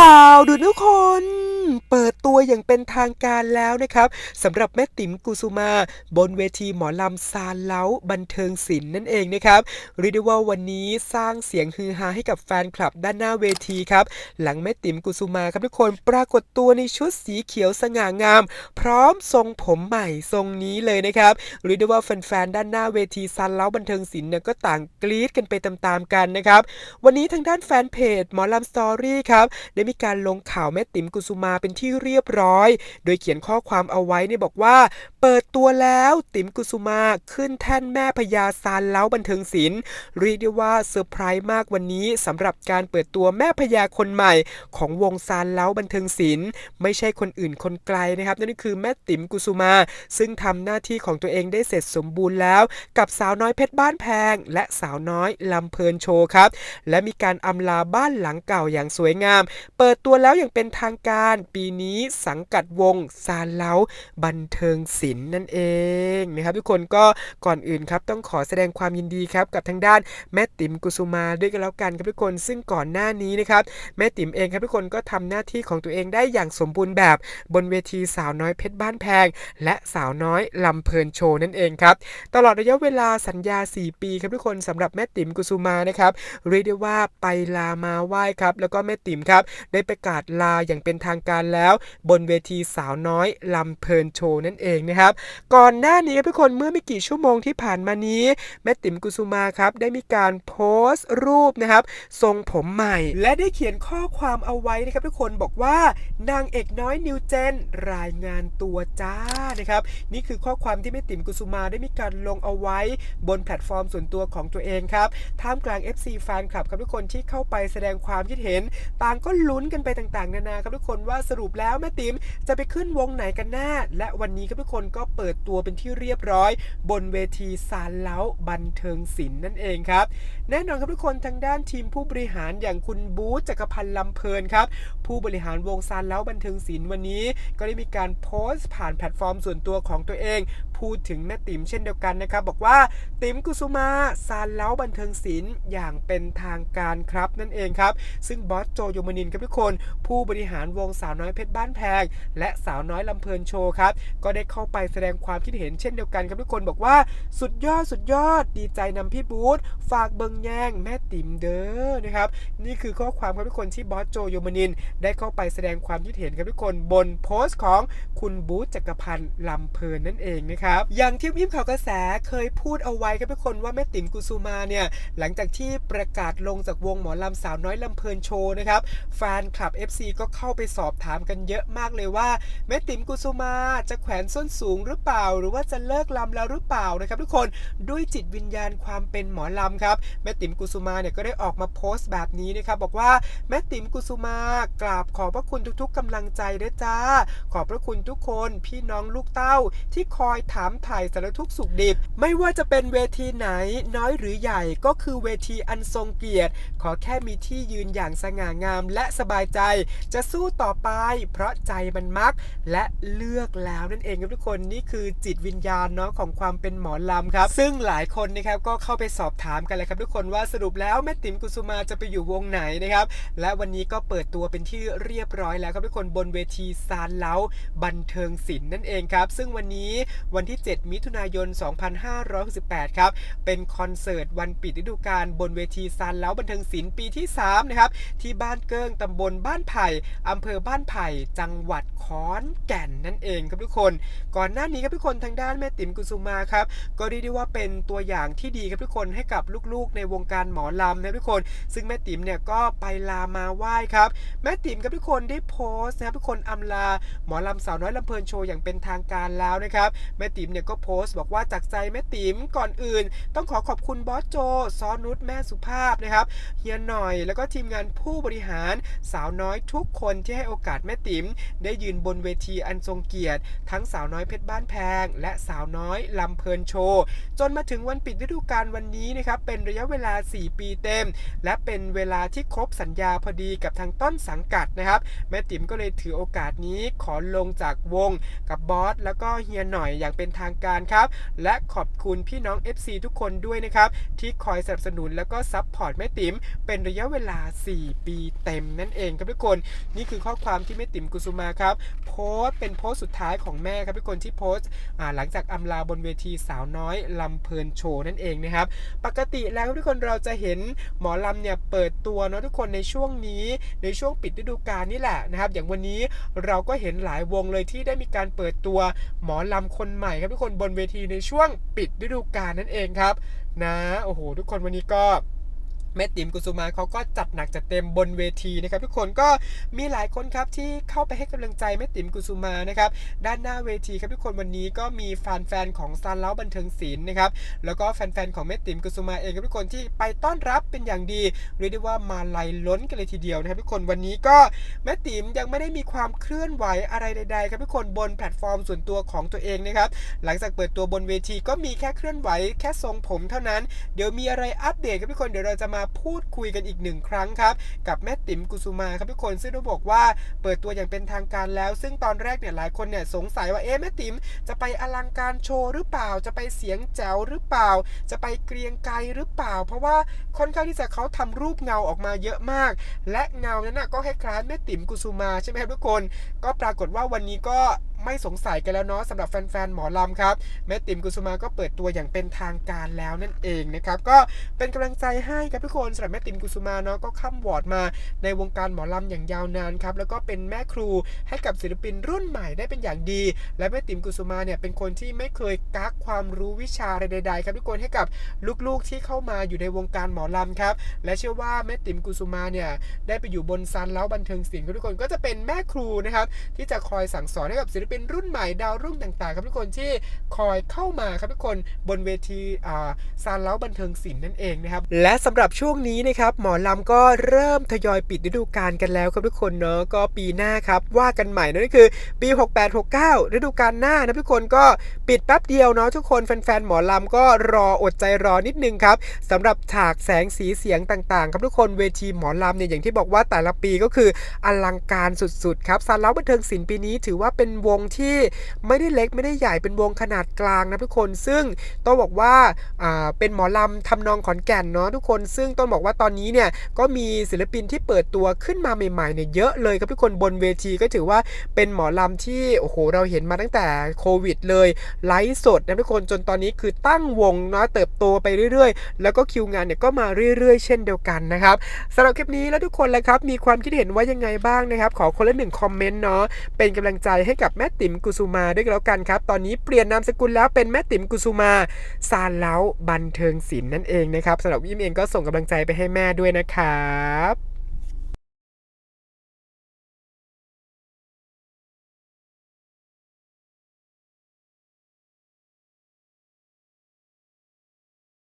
ข่าวด่วนทุกคน เปิดตัวอย่างเป็นทางการแล้วนะครับสำหรับแม่ติ๋มกุสุมา บนเวทีหมอลำซาเล้าบันเทิงศิลป์นั่นเองนะครับเรียกได้ว่าวันนี้สร้างเสียงฮือฮาให้กับแฟนคลับด้านหน้าเวทีครับ หลังแม่ติ๋มกุสุมาครับทุกคนปรากฏตัวในชุดสีเขียวสง่างาม พร้อมทรงผมใหม่ทรงนี้เลยนะครับเรียกได้ว่าแฟนๆด้านหน้าเวทีซาเล้าบันเทิงศิลป์เนี่ยก็ต่างกรี๊ดกันไปตามๆกันนะครับ วันนี้ทางด้านแฟนเพจหมอลำสตอรี่ครับได้มีการลงข่าวแม่ติ๋มกุสุมาเป็นที่เรียบร้อย โดยเขียนข้อความเอาไว้เนี่ยบอกว่า เปิดตัวแล้วติ๋มกุสุมาขึ้นแท่นแม่พญาซานเล้าบันเทิงศิลป์เรียกได้ว่าเซอร์ไพรส์มากวันนี้สำหรับการเปิดตัวแม่พญาคนใหม่ ของวงซานเล้าบันเทิงศิลป์ไม่ใช่คนอื่นคนไกลนะครับ นั่นคือแม่ติ๋มกุสุมา ซึ่งทำหน้าที่ของตัวเองได้เสร็จสมบูรณ์แล้ว กับสาวน้อยเพชรบ้านแพง และสาวน้อยลำเพลินโชว์ครับ และมีการอำลาบ้านหลังเก่าอย่างสวยงาม เปิดตัวแล้วอย่างเป็นทางการปีนี้สังกัดวงซานเล้าบันเทิงศิลป์นั่นเองนะครับทุกคนก็ก่อนอื่นครับต้องขอแสดงความยินดีครับกับทางด้านแม่ติ๋มกุสุมาด้วยกันแล้วกันครับทุกคนซึ่งก่อนหน้านี้นะครับแม่ติ๋มเองครับทุกคนก็ทำหน้าที่ของตัวเองได้อย่างสมบูรณ์แบบบนเวทีสาวน้อยเพชรบ้านแพง และสาวน้อยลำเพลินโชว์นั่นเองครับตลอดระยะเวลาสัญญา 4 ปีครับทุกคนสำหรับแม่ติ๋มกุสุมานะครับเรียกได้ว่าไปลามาไหว้ครับแล้วก็แม่ติ๋มครับได้ประกาศลาอย่างเป็นทางการแล้ว บนเวทีสาวน้อยลำเพลินโชว์นั่นเองนะครับ ก่อนหน้านี้ครับทุกคนเมื่อไม่กี่ชั่วโมงที่ผ่านมานี้ แม่ติ๋มกุสุมาครับได้มีการโพสต์รูปนะครับ ทรงผมใหม่ และได้เขียนข้อความเอาไว้นะครับ ทุกคนบอกว่านางเอกน้อยนิวเจนรายงานตัวจ้านะครับนี่คือข้อความที่แม่ติ๋มกุสุมาได้มีการลงเอาไว้ บนแพลตฟอร์มส่วนตัวของตัวเองครับท่ามกลาง FC แฟนคลับครับทุกคนที่เข้าไปแสดงความคิดเห็น ต่างก็ลุ้นกันไปต่างๆ นานาครับทุกคนว่าสรุปแล้วแม่ติ๋มจะไปขึ้นวงไหนกันแน่และวันนี้ครับทุกคนก็เปิดตัวเป็นที่เรียบร้อย บนเวทีซานเล้าบันเทิงศิลป์นั่นเองครับ แน่นอนครับทุกคนทางด้านทีมผู้บริหารอย่างคุณบูธจักรพันธ์ลำเพลินครับ ผู้บริหารวงซานเล้าบันเทิงศิลป์วันนี้ ก็ได้มีการโพสต์ผ่านแพลตฟอร์มส่วนตัวของตัวเอง พูดถึงแม่ติ๋มเช่นเดียวกันนะครับ บอกว่าติ๋มกุสุมาซานเล้าบันเทิงศิลป์อย่างเป็นทางการครับนั่นเองครับ ซึ่งบอสโจโยมนินครับทุกคน ผู้บริหารวงสาวน้อยเพชรบ้านแพง และสาวน้อยลำเพลินโชว์ครับก็ได้เข้าไปแสดงความคิดเห็นเช่นเดียวกันครับทุกคนบอกว่าสุดยอดสุดยอดดีใจนำพี่บูธฝากเบิงแยงแม่ติ๋มเด้อนะครับนี่คือข้อความครับทุกคนที่บอสโจโยมนิน ได้เข้าไปแสดงความคิดเห็นครับทุกคนบนโพสต์ของคุณบูธจักรพันธ์ลำเพลินนั่นเองนะครับอย่างที่ยิบข่าวกระแสเคยพูดเอาไว้ครับทุกคนว่าแม่ติ๋มกุสุมาเนี่ยหลังจากที่ประกาศลงจากวงหมอลำสาวน้อยลำเพลินโชว์นะครับแฟนคลับ FC ก็เข้าไปสอบถามกันเยอะมากเลยว่าแม่ติ๋มกุสุมาจะแขวนส้นสูงหรือเปล่า หรือว่าจะเลิกลำแล้วหรือเปล่านะครับ ทุกคนด้วยจิตวิญญาณความเป็นหมอลำครับแม่ติ๋มกุสุมาเนี่ยก็ได้ออกมาโพสต์แบบนี้นะครับบอกว่าแม่ติ๋มกุสุมากราบขอบพระคุณทุกๆกำลังใจด้วยจ้า ขอบพระคุณทุกคนพี่น้องลูกเต้าที่คอยถามถ่ายสารทุกสุขดิบ ไม่ว่าจะเป็นเวทีไหน น้อยหรือใหญ่ก็คือเวทีอันทรงเกียรติ ขอแค่มีที่ยืนอย่างสง่างามและสบายใจ จะสู้ต่อไป เพราะใจมันมัก และเลือกแล้วนั่นเองครับทุกคนนี่คือจิตวิญญาณเนาะของความเป็นหมอลำครับ ซึ่งหลายคนนะครับก็เข้าไปสอบถามกันเลยครับ ทุกคนว่าสรุปแล้วแม่ติ๋มกุสุมาจะไปอยู่วงไหนนะครับ และวันนี้ก็เปิดตัวเป็นที่เรียบร้อยแล้วครับทุกคนบนเวทีซานเล้าบันเทิงศิลป์นั่นเองครับ ซึ่งวันนี้วันที่ที่ 7 มิถุนายน 2568 ครับ เป็นคอนเสิร์ตวันปิดฤดูกาลบนเวทีซานเล้าบันเทิงศิลป์ปีที่ 3 นะครับ ที่บ้านเกิ้งตำบลบ้านไผ่อำเภอบ้านไผ่ จังหวัดขอนแก่นนั่นเองครับทุกคน ก่อนหน้านี้ครับทุกคนทางด้านแม่ติ๋มกุสุมาครับ ก็เรียกได้ว่าเป็นตัวอย่างที่ดีครับทุกคนให้กับลูกๆ ในวงการหมอลำนะทุกคน ซึ่งแม่ติ๋มเนี่ยก็ไปลามาไหว้ครับ แม่ติ๋มกับทุกคนได้โพสต์นะครับทุกคนอำลาหมอลำสาวน้อยลำเพลินโชว์อย่างเป็นทางการแล้วนะครับแม่ติติ๋มเนี่ยก็โพสต์บอกว่าจากใจแม่ติ๋มก่อนอื่น ต้องขอขอบคุณบอสโจซอนุชแม่สุภาพนะครับเฮียหน่อยแล้วก็ทีมงานผู้บริหารสาวน้อยทุกคนที่ให้โอกาสแม่ติ๋มได้ยืนบนเวทีอันทรงเกียรติ ทั้งสาวน้อยเพชรบ้านแพง และสาวน้อยลำเพลินโชว์ จนมาถึงวันปิดฤดูกาลวันนี้นะครับเป็นระยะเวลา 4 ปีเต็ม และเป็นเวลาที่ครบสัญญาพอดีกับทางต้นสังกัดนะครับแม่ติ๋มก็เลยถือโอกาสนี้ขอลงจากวงกับบอสแล้วก็เฮียหน่อยอย่างเป็นทางการครับ และขอบคุณพี่น้อง FC ทุกคนด้วยนะครับ ที่คอยสนับสนุนแล้วก็ซัพพอร์ตแม่ติ๋มเป็นระยะเวลา 4 ปีเต็มนั่นเองครับทุกคน นี่คือข้อความที่แม่ติ๋มกุสุมาครับ โพสต์เป็นโพสต์สุดท้ายของแม่ครับทุกคนที่โพสต์หลังจากอำลาบนเวทีสาวน้อยลำเพลินโชว์นั่นเองนะครับ ปกติแล้วทุกคนเราจะเห็นหมอลำเนี่ยเปิดตัวเนาะทุกคนในช่วงนี้ในช่วงปิดฤดูกาลนี่แหละนะครับ อย่างวันนี้เราก็เห็นหลายวงเลยที่ได้มีการเปิดตัวหมอลำคนใหม่ครับทุกคนบนเวทีในช่วงปิดฤดูกาลนั่นเองครับ นะโอ้โหทุกคนวันนี้ก็ แม่ติ๋มกุสุมาเขาก็จัดหนักจัดเต็มบนเวทีนะครับทุกคนก็มีหลายคนครับที่เข้าไปให้กำลังใจแม่ติ๋มกุสุมานะครับด้านหน้าเวทีครับทุกคนวันนี้ก็มีแฟนๆของซานเล้าบันเทิงศิลป์นะครับแล้วก็แฟนๆของแม่ติ๋มกุสุมาเองครับทุกคนที่ไปต้อนรับเป็นอย่างดีเรียกได้ว่ามาลัยล้นกันเลยทีเดียวนะครับทุกคนวันนี้ก็แม่ติ๋มยังไม่ได้มีความเคลื่อนไหวอะไรใด ๆ ครับทุกคนบนแพลตฟอร์มส่วนตัวของตัวเองนะครับหลังจากเปิดตัวบนเวทีก็มีแค่เคลื่อนไหวแค่ทรงผมเท่านั้น เดี๋ยวมีอะไรอัปเดตครับทุกคนเดี๋ยวเราจะมาพูดคุยกันอีกหนึ่งครั้งครับ กับแม่ติ๋มกุสุมาครับทุกคนซึ่งต้องบอกว่าเปิดตัวอย่างเป็นทางการแล้ว ซึ่งตอนแรกเนี่ยหลายคนเนี่ยสงสัยว่าเอ๊ะแม่ติ๋มจะไปอลังการโชว์หรือเปล่า จะไปเสียงแจ๋วหรือเปล่า จะไปเกรียงไกรหรือเปล่า เพราะว่าค่อนข้างที่จะเขาทำรูปเงาออกมาเยอะมาก และเงานั้นนะก็คล้ายๆแม่ติ๋มกุสุมาใช่ไหมครับทุกคน ก็ปรากฏว่าวันนี้ก็ ไม่สงสัยกันแล้วเนาะสำหรับแฟนๆหมอลำครับแม่ติ๋มกุสุมาก็เปิดตัวอย่างเป็นทางการแล้วนั่นเองนะครับก็เป็นกำลังใจให้ครับทุกคนสำหรับแม่ติ๋มกุสุมาเนาะก็ข้ามวอร์ดมาในวงการหมอลำอย่างยาวนานครับแล้วก็เป็นแม่ครูให้กับศิลปินรุ่นใหม่ได้เป็นอย่างดี และแม่ติ๋มกุสุมาเนี่ยเป็นคนที่ไม่เคยกักความรู้วิชาใดๆครับทุกคนให้กับลูกๆที่เข้ามาอยู่ในวงการหมอลำครับและเชื่อว่าแม่ติ๋มกุสุมาเนี่ยได้ไปอยู่บนซันแล้วบันเทิงศิลป์ทุกคนก็จะเป็นแม่ครูนะครับที่จะคอยสั่งสอนให้กับศิลเปินรุ่นใหม่ดาวรุ่งต่างๆ ครับทุกคนที่คอยเข้ามาครับทุกคนบนเวทีาซานเล้าบันเทิงศิลป์นั่นเองนะครับและสำหรับช่วงนี้นะครับหมอลำก็เริ่มทยอยปิดฤดูกาลกันแล้วครับทุกคนเนาะก็ปีหน้าครับว่ากันใหม่นั่นก็คือปี 68-69 ฤดูกาลหน้านะทุกคนก็ปิดแป๊บเดียวเนาะทุกคนแฟนๆหมอลำก็รออดใจรอนิดนึงครับสำหรับฉากแสงสีเสียงต่างๆ ครับทุกคนเวทีหมอลำเนี่ยอย่างที่บอกว่าแต่ละปีก็คืออลังการสุดๆครับซานเล้าบันเทิงศิลป์ปีนี้ถือว่าเป็นวงที่ไม่ได้เล็กไม่ได้ใหญ่เป็นวงขนาดกลางนะทุกคนซึ่งต้องบอกว่าาเป็นหมอลำทำนองขอนแก่นเนาะทุกคน ซึ่งต้องบอกว่าตอนนี้เนี่ยก็มีศิลปินที่เปิดตัวขึ้นมาใหม่ๆเนี่ยเยอะเลยครับทุกคนบนเวทีก็ถือว่าเป็นหมอลำที่โอ้โหเราเห็นมาตั้งแต่โควิดเลยไลฟ์สดนะทุกคนจนตอนนี้คือตั้งวงเนาะเติบโตไปเรื่อยๆ แล้วก็คิวงานเนี่ยก็มาเรื่อยๆ เช่นเดียวกันนะครับสำหรับคลิปนี้แล้วทุกคนเลยครับมีความคิดเห็นว่ายังไงบ้างนะครับ ขอคนละหนึ่งคอมเมนต์เนาะเป็นกำลังใจให้กับแม่ติ๋มกุสุมาด้วยแล้วกันครับ ตอนนี้เปลี่ยนนามสกุลแล้วเป็นแม่ติ๋มกุสุมาซานเล้าบันเทิงศิลป์นั่นเองนะครับสำหรับวิมเองก็ส่งกำลังใจไปให้แม่ด้วยนะครับ